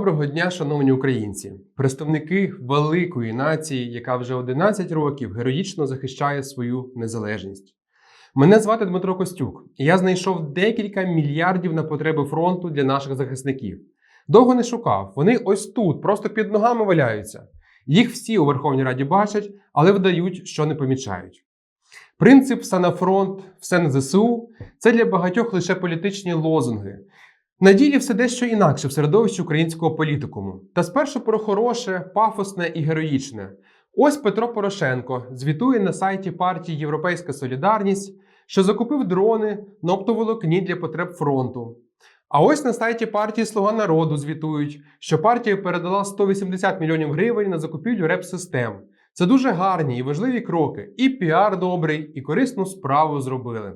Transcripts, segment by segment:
Доброго дня, шановні українці, представники великої нації, яка вже 11 років героїчно захищає свою незалежність. Мене звати Дмитро Костюк, і я знайшов декілька мільярдів на потреби фронту для наших захисників. Довго не шукав, вони ось тут, просто під ногами валяються. Їх всі у Верховній Раді бачать, але вдають, що не помічають. Принцип все на фронт, все на ЗСУ це для багатьох лише політичні лозунги. На ділі все дещо інакше в середовищі українського політикуму. Та спершу про хороше, пафосне і героїчне. Ось Петро Порошенко звітує на сайті партії Європейська Солідарність, що закупив дрони на оптоволокні для потреб фронту. А ось на сайті партії Слуга народу звітують, що партія передала 180 мільйонів гривень на закупівлю реп-систем. Це дуже гарні і важливі кроки. І піар добрий, і корисну справу зробили.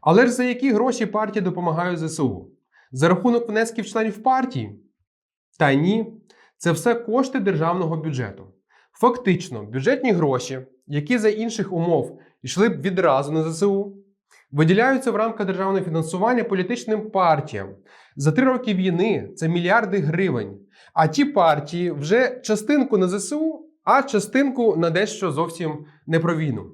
Але ж за які гроші партії допомагають ЗСУ? За рахунок внесків членів партії? Та ні, це все кошти державного бюджету. Фактично, бюджетні гроші, які за інших умов йшли б відразу на ЗСУ, виділяються в рамках державного фінансування політичним партіям. За три роки війни це мільярди гривень. А ті партії вже частинку на ЗСУ, а частинку на дещо зовсім не про війну.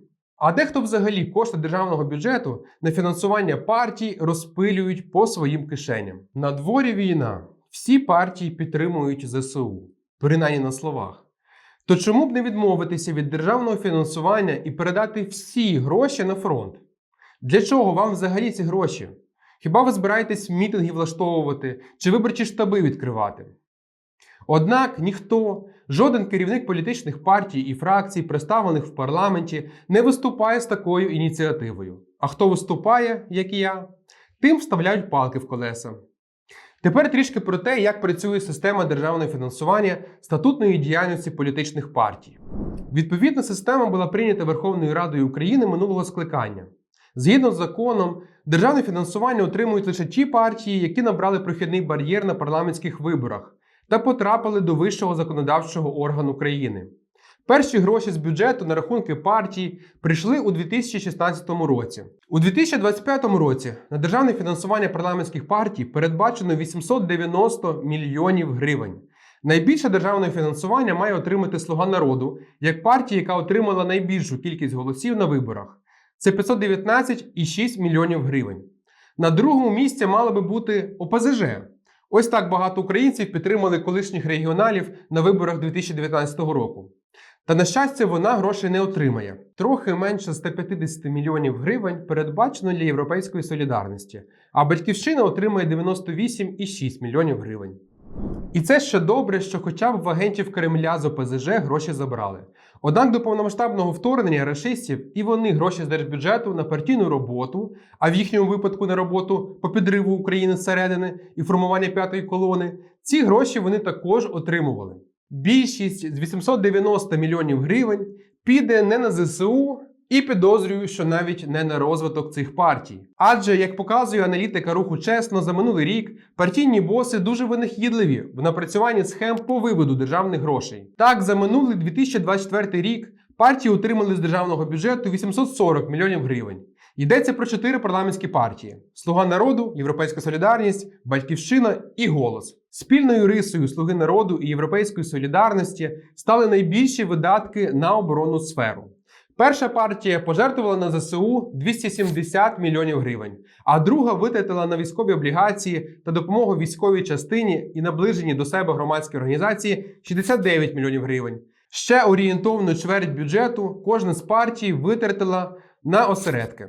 А дехто взагалі кошти державного бюджету на фінансування партій розпилюють по своїм кишеням. На дворі війна. Всі партії підтримують ЗСУ, принаймні на словах. То чому б не відмовитися від державного фінансування і передати всі гроші на фронт? Для чого вам взагалі ці гроші? Хіба ви збираєтесь мітинги влаштовувати чи виборчі штаби відкривати? Однак ніхто, жоден керівник політичних партій і фракцій, представлених в парламенті, не виступає з такою ініціативою. А хто виступає, як і я, тим вставляють палки в колеса. Тепер трішки про те, як працює система державного фінансування статутної діяльності політичних партій. Відповідна система була прийнята Верховною Радою України минулого скликання. Згідно з законом, державне фінансування отримують лише ті партії, які набрали прохідний бар'єр на парламентських виборах та потрапили до вищого законодавчого органу країни. Перші гроші з бюджету на рахунки партій прийшли у 2016 році. У 2025 році на державне фінансування парламентських партій передбачено 890 мільйонів гривень. Найбільше державне фінансування має отримати Слуга народу як партія, яка отримала найбільшу кількість голосів на виборах. Це 519,6 мільйонів гривень. На другому місці мало би бути ОПЗЖ. Ось так багато українців підтримали колишніх регіоналів на виборах 2019 року. Та, на щастя, вона грошей не отримає. Трохи менше 150 мільйонів гривень передбачено для європейської солідарності, а батьківщина отримає 98,6 мільйонів гривень. І це ще добре, що хоча б в агентів Кремля з ОПЗЖ гроші забрали. Однак до повномасштабного вторгнення рашистів і вони гроші з держбюджету на партійну роботу, а в їхньому випадку на роботу по підриву України зсередини і формування п'ятої колони, ці гроші вони також отримували. Більшість з 890 мільйонів гривень піде не на ЗСУ. І підозрюю, що навіть не на розвиток цих партій. Адже, як показує аналітика руху чесно, за минулий рік партійні боси дуже винахідливі в напрацюванні схем по виводу державних грошей. Так, за минулий 2024 рік партії отримали з державного бюджету 840 мільйонів гривень. Йдеться про чотири парламентські партії: Слуга народу, Європейська Солідарність, Батьківщина і Голос. Спільною рисою Слуги народу і Європейської солідарності стали найбільші видатки на оборонну сферу. Перша партія пожертвувала на ЗСУ 270 мільйонів гривень, а друга витратила на військові облігації та допомогу військовій частині і наближені до себе громадські організації 69 мільйонів гривень. Ще орієнтовно чверть бюджету кожна з партій витратила на осередки.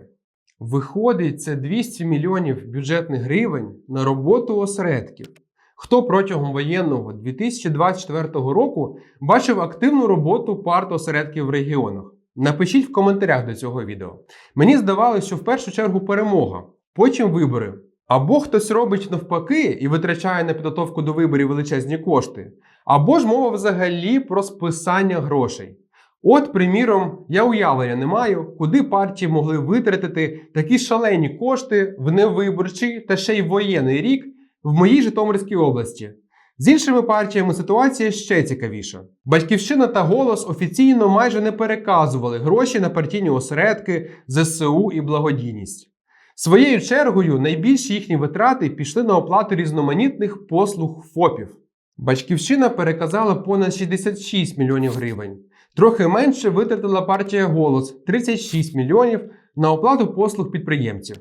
Виходить, це 200 мільйонів бюджетних гривень на роботу осередків. Хто протягом воєнного 2024 року бачив активну роботу парт осередків в регіонах? Напишіть в коментарях до цього відео. Мені здавалося, що в першу чергу перемога, потім вибори. Або хтось робить навпаки і витрачає на підготовку до виборів величезні кошти, або ж мова взагалі про списання грошей. От, приміром, я уявлення не маю, куди партії могли витратити такі шалені кошти в невиборчий та ще й воєнний рік в моїй Житомирській області. З іншими партіями ситуація ще цікавіша. Батьківщина та голос офіційно майже не переказували гроші на партійні осередки, ЗСУ і благодійність. Своєю чергою найбільші їхні витрати пішли на оплату різноманітних послуг ФОПів. Батьківщина переказала понад 66 мільйонів гривень. Трохи менше витратила партія голос 36 мільйонів на оплату послуг підприємців.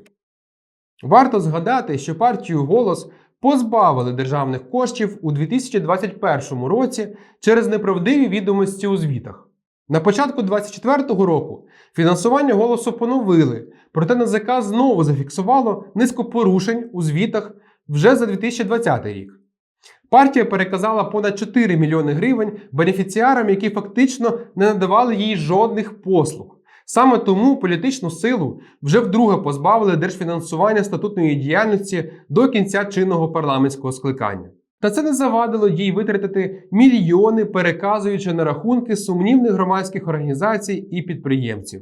Варто згадати, що партію голос позбавили державних коштів у 2021 році через неправдиві відомості у звітах. На початку 2024 року фінансування голосу поновили, проте НАЗК знову зафіксувало низку порушень у звітах вже за 2020 рік. Партія переказала понад 4 мільйони гривень бенефіціарам, які фактично не надавали їй жодних послуг. Саме тому політичну силу вже вдруге позбавили держфінансування статутної діяльності до кінця чинного парламентського скликання. Та це не завадило їй витратити мільйони, переказуючи на рахунки сумнівних громадських організацій і підприємців.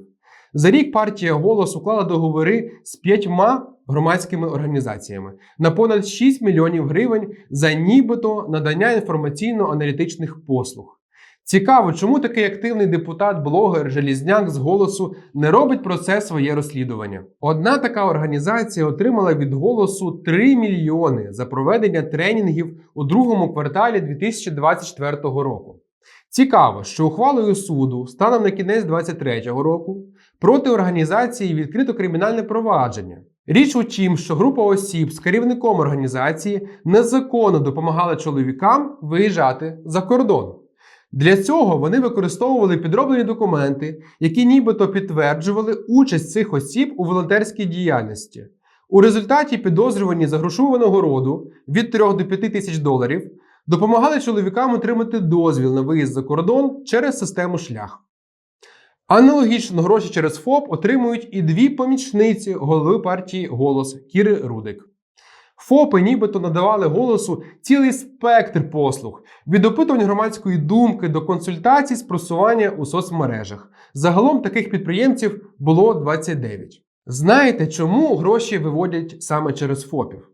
За рік партія голос уклала договори з п'ятьма громадськими організаціями на понад 6 мільйонів гривень за нібито надання інформаційно-аналітичних послуг. Цікаво, чому такий активний депутат-блогер Желізняк з голосу не робить про це своє розслідування. Одна така організація отримала від голосу 3 мільйони за проведення тренінгів у другому кварталі 2024 року. Цікаво, що ухвалою суду станом на кінець 2023 року проти організації відкрито кримінальне провадження. Річ у тім, що група осіб з керівником організації незаконно допомагала чоловікам виїжджати за кордон. Для цього вони використовували підроблені документи, які нібито підтверджували участь цих осіб у волонтерській діяльності. У результаті підозрювані за грошову нагороду від 3 до 5 тисяч доларів допомагали чоловікам отримати дозвіл на виїзд за кордон через систему шлях. Аналогічно гроші через ФОП отримують і дві помічниці голови партії Голос Кіри Рудик. ФОПи нібито надавали голосу цілий спектр послуг від опитувань громадської думки до консультацій з просування у соцмережах. Загалом таких підприємців було 29. Знаєте, чому гроші виводять саме через ФОПів?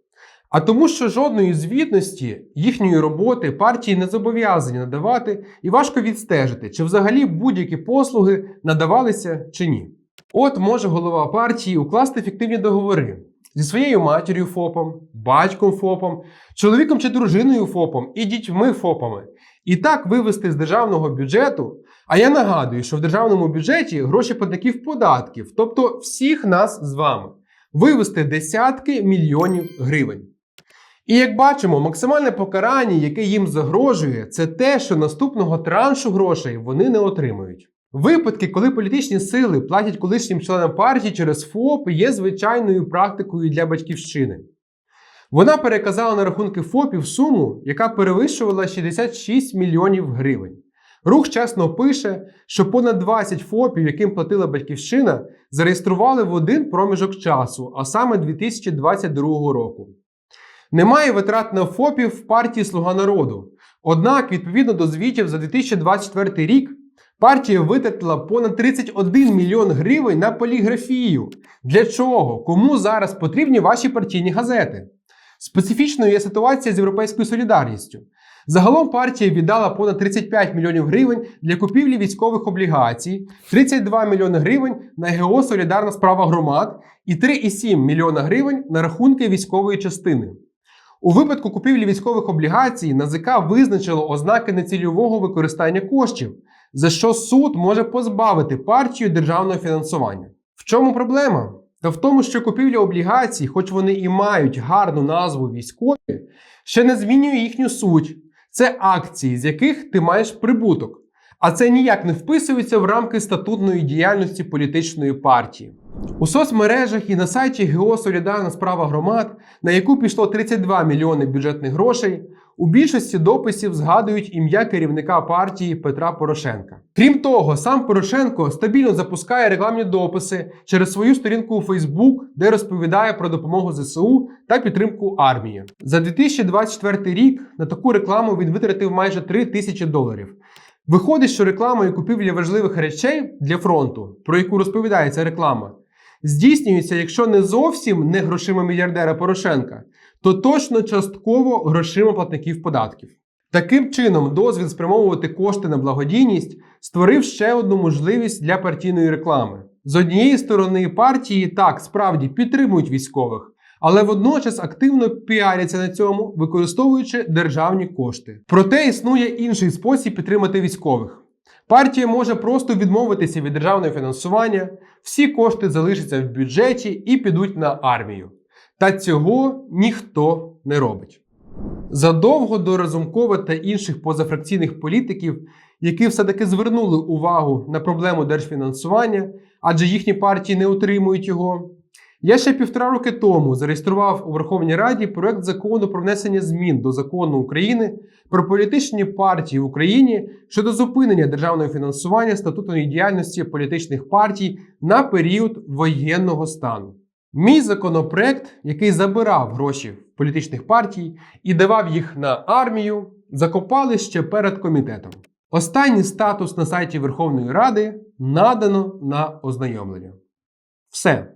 А тому, що жодної звітності їхньої роботи партії не зобов'язані надавати, і важко відстежити, чи взагалі будь-які послуги надавалися чи ні. От може голова партії укласти фіктивні договори зі своєю матір'ю ФОПом, батьком ФОПом, чоловіком чи дружиною ФОПом і дітьми ФОПами. І так вивести з державного бюджету. А я нагадую, що в державному бюджеті гроші платників податків, тобто всіх нас з вами, вивести десятки мільйонів гривень. І як бачимо, максимальне покарання, яке їм загрожує, це те, що наступного траншу грошей вони не отримують. Випадки, коли політичні сили платять колишнім членам партії через ФОП, є звичайною практикою для батьківщини. Вона переказала на рахунки ФОПів суму, яка перевищувала 66 мільйонів гривень. Рух чесно пише, що понад 20 ФОПів, яким платила батьківщина, зареєстрували в один проміжок часу, а саме 2022 року. Немає витрат на ФОПів в партії Слуга народу. Однак, відповідно до звітів за 2024 рік, партія витратила понад 31 мільйон гривень на поліграфію. Для чого? Кому зараз потрібні ваші партійні газети? Специфічною є ситуація з європейською солідарністю. Загалом партія віддала понад 35 мільйонів гривень для купівлі військових облігацій, 32 мільйони гривень на ГО Солідарна справа громад і 3,7 мільйона гривень на рахунки військової частини. У випадку купівлі військових облігацій НАЗК визначило ознаки нецільового використання коштів, за що суд може позбавити партію державного фінансування. В чому проблема? Та в тому, що купівля облігацій, хоч вони і мають гарну назву військові, ще не змінює їхню суть. Це акції, з яких ти маєш прибуток. А це ніяк не вписується в рамки статутної діяльності політичної партії. У соцмережах і на сайті ГО Солідарна справа громад, на яку пішло 32 мільйони бюджетних грошей, у більшості дописів згадують ім'я керівника партії Петра Порошенка. Крім того, сам Порошенко стабільно запускає рекламні дописи через свою сторінку у Фейсбук, де розповідає про допомогу ЗСУ та підтримку армії. За 2024 рік на таку рекламу він витратив майже 3 тисячі доларів. Виходить, що реклама і купівля важливих речей для фронту, про яку розповідається реклама, здійснюється, якщо не зовсім не грошима мільярдера Порошенка, то точно частково грошима платників податків. Таким чином, дозвіл спрямовувати кошти на благодійність створив ще одну можливість для партійної реклами. З однієї сторони, партії так справді підтримують військових, але водночас активно піаряться на цьому, використовуючи державні кошти. Проте існує інший спосіб підтримати військових. Партія може просто відмовитися від державного фінансування, всі кошти залишаться в бюджеті і підуть на армію. Та цього ніхто не робить. Задовго до Разумкова та інших позафракційних політиків, які все-таки звернули увагу на проблему держфінансування, адже їхні партії не отримують його. Я ще півтора роки тому зареєстрував у Верховній Раді проект закону про внесення змін до закону України про політичні партії в Україні щодо зупинення державного фінансування статутної діяльності політичних партій на період воєнного стану. Мій законопроект, який забирав гроші в політичних партій і давав їх на армію, закопали ще перед комітетом. Останній статус на сайті Верховної Ради надано на ознайомлення. Все.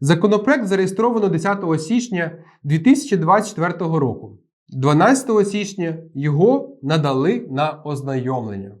Законопроект зареєстровано 10 січня 2024 року. 12 січня його надали на ознайомлення.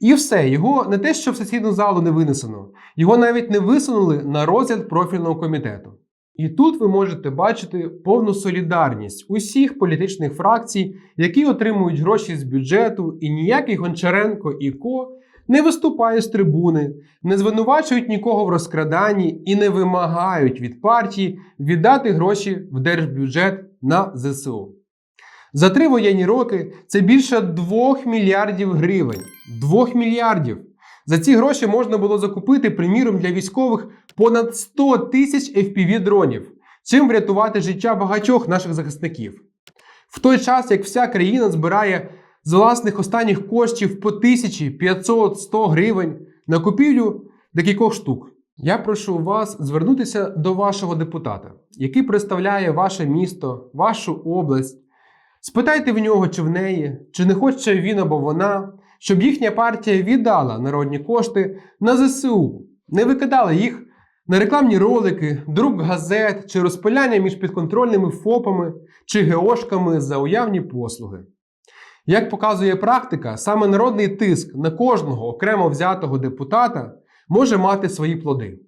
І все, його не те, що в сесійну залу не винесено, його навіть не висунули на розгляд профільного комітету. І тут ви можете бачити повну солідарність усіх політичних фракцій, які отримують гроші з бюджету, і ніякий Гончаренко і Ко не виступає з трибуни, не звинувачують нікого в розкраданні і не вимагають від партії віддати гроші в держбюджет на ЗСУ. За три воєнні роки це більше 2 мільярдів гривень. 2 мільярдів. За ці гроші можна було закупити, приміром, для військових понад 100 тисяч FPV дронів, чим врятувати життя багатьох наших захисників. В той час, як вся країна збирає з власних останніх коштів по тисячі 500-100 гривень на купівлю декількох штук. Я прошу вас звернутися до вашого депутата, який представляє ваше місто, вашу область. Спитайте в нього, чи в неї, чи не хоче він або вона, щоб їхня партія віддала народні кошти на ЗСУ, не викидала їх на рекламні ролики, друк газет чи розпиляння між підконтрольними ФОПами чи ГЕОшками за уявні послуги. Як показує практика, саме народний тиск на кожного окремо взятого депутата може мати свої плоди.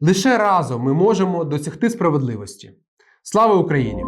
Лише разом ми можемо досягти справедливості. Слава Україні!